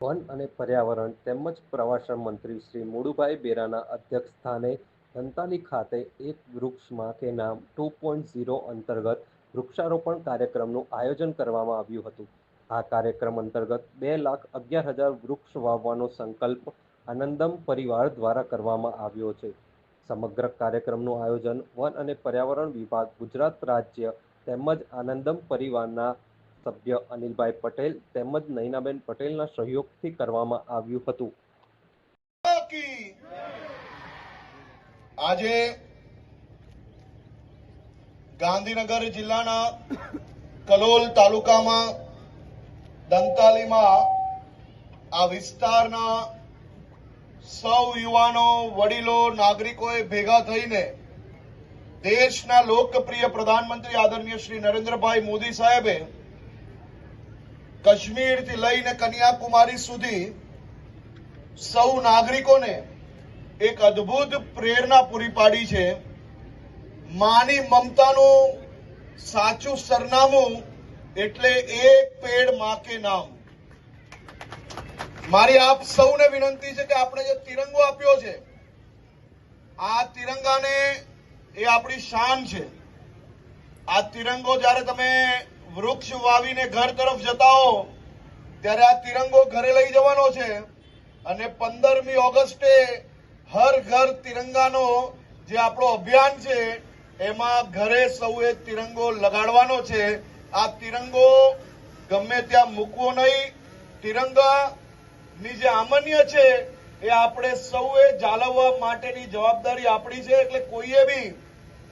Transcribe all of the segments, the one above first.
One અને પર્યાવરણ તેમજ પ્રવાસન મંત્રી શ્રી મુળુભાઈ બેરાના અધ્યક્ષસ્થાને ધંતાલી ખાતે એક વૃક્ષમાં કે નામ ટુ પોઈન્ટ ઝીરો અંતર્ગત વૃક્ષારોપણ કાર્યક્રમનું આયોજન કરવામાં આવ્યું હતું. આ કાર્યક્રમ અંતર્ગત બે લાખ અગિયાર હજાર વૃક્ષ વાવવાનો સંકલ્પ આનંદમ પરિવાર દ્વારા કરવામાં આવ્યો છે. સમગ્ર કાર્યક્રમનું આયોજન વન અને પર્યાવરણ વિભાગ ગુજરાત રાજ્ય તેમજ આનંદમ પરિવારના સભ્ય અનિલભાઈ પટેલ તેમજ નયનાબેન પટેલના સહયોગથી કરવામાં આવ્યું હતું. આજે ગાંધીનગર જિલ્લાના કલોલ તાલુકામાં દંતાલીમાં આ વિસ્તારના સૌ યુવાનો, વડીલો, નાગરિકોએ ભેગા થઈને દેશના લોકપ્રિય પ્રધાનમંત્રી આદરણીય શ્રી નરેન્દ્રભાઈ મોદી સાહેબે કાશ્મીરથી લઈને કન્યાકુમારી સુધી સૌ નાગરિકોને એક અદ્ભુત પ્રેરણા પૂરી પાડી છે. માની મમતાનું સાચું સરનામું એટલે એક પેડમાં નામ. મારી આપ સૌને વિનંતી છે કે આપણે જે તિરંગો આપ્યો છે, આ તિરંગાને એ આપણી શાન છે. આ તિરંગો જ્યારે તમે વૃક્ષ વાવીને ઘર તરફ જતા હો ત્યારે આ તિરંગો ઘરે લઈ જવાનો છે. અને પંદરમી ઓગસ્ટે હર ઘર તિરંગાનો જે આપણો અભિયાન છે, એમાં ઘરે સૌએ તિરંગો લગાડવાનો છે. આ તિરંગો ગમે ત્યાં મૂકવો નહીં. તિરંગાની જે આમન્ય છે, એ આપણે સૌએ જાળવવા માટેની જવાબદારી આપણી છે, એટલે કોઈએ બી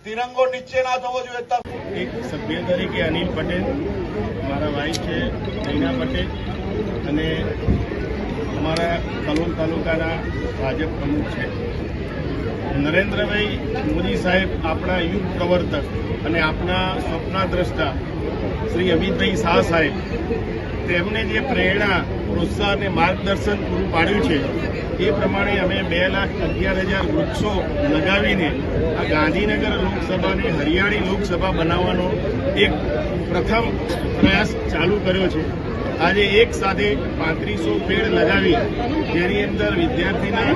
તિરંગો નીચે ના થવો જોઈએ. એક સભ્ય તરીકે અનિલ પટેલ, મારા વાઇફ છે, નૈના પટેલ અને અમારા કલોલ તાલુકાના ભાજપ પ્રમુખ છે. નરેન્દ્રભાઈ મોદી સાહેબ આપણા યુગ પ્રવર્તક અને આપણા સ્વપ્નદ્રષ્ટા શ્રી અમિતભાઈ શાહ સાહેબ, તેમને જે પ્રેરણા પ્રોત્સાહન અને માર્ગદર્શન પૂરું પાડ્યું છે એ પ્રમાણે અમે બે લાખ અગિયાર હજાર વૃક્ષો લગાવીને આ ગાંધીનગર લોકસભાને હરિયાળી લોકસભા બનાવવાનો એક પ્રથમ પ્રયાસ ચાલુ કર્યો છે. આજે એક સાથે પાંત્રીસો પેડ લગાવી જેની અંદર વિદ્યાર્થીના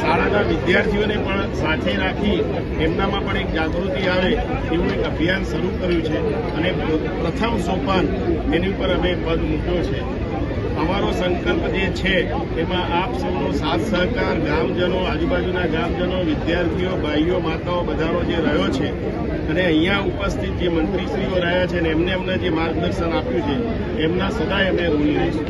શાળાના વિદ્યાર્થીઓને પણ સાથે રાખી એમનામાં પણ એક જાગૃતિ આવે એવું એક અભિયાન શરૂ કર્યું છે. અને પ્રથમ સોપાન એની ઉપર અમે પદ મૂક્યો છે. અમારો સંકલ્પ જે છે, એમાં આપ સૌનો સાથ સહકાર, ગામજનો, આજુબાજુના ગામજનો, વિદ્યાર્થીઓ, ભાઈઓ, માતાઓ, બધાનો જે રહ્યો છે, અને અહીંયા ઉપસ્થિત જે મંત્રીશ્રીઓ રહ્યા છે અને એમને અમને જે માર્ગદર્શન આપ્યું છે, એમના સદાય અમે ઋણી રહીશું